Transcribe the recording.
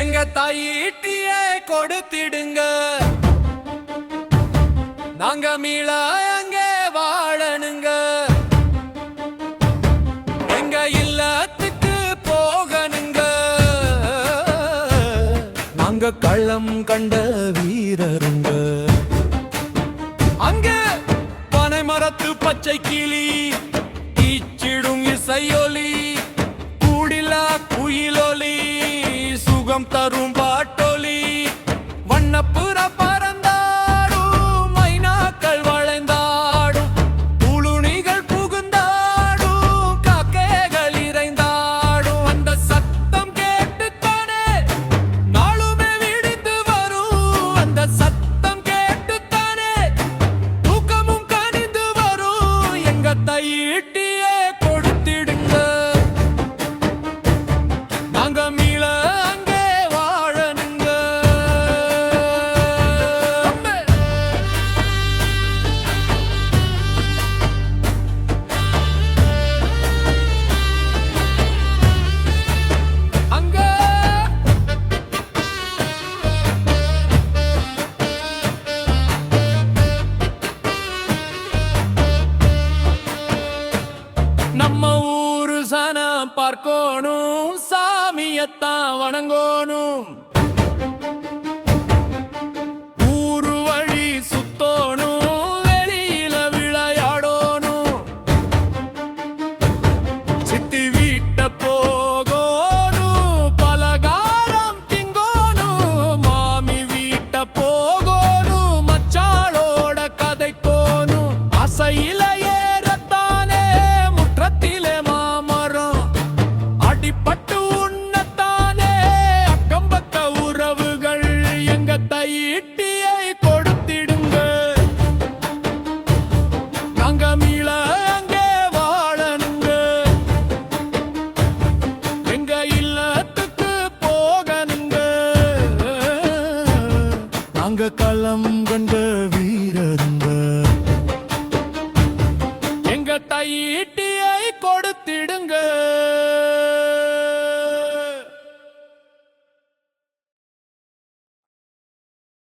எங்க தாயிட்டிய கொடுத்திடுங்க. நாங்க மீள அங்கே வாழனுங்க எங்க இல்லத்துக்கு போகணுங்க. நாங்க கள்ளம் கண்ட வீரருங்க. அங்க பனை மரத்து பச்சை கிளி தரும் வண்ணப்புற நம்ம ஊரு சனம் பார்க்கணும் சாமியத்தான் வணங்கணும். நாங்க களம் கண்ட வீரருங்க. எங்க தையிட்டு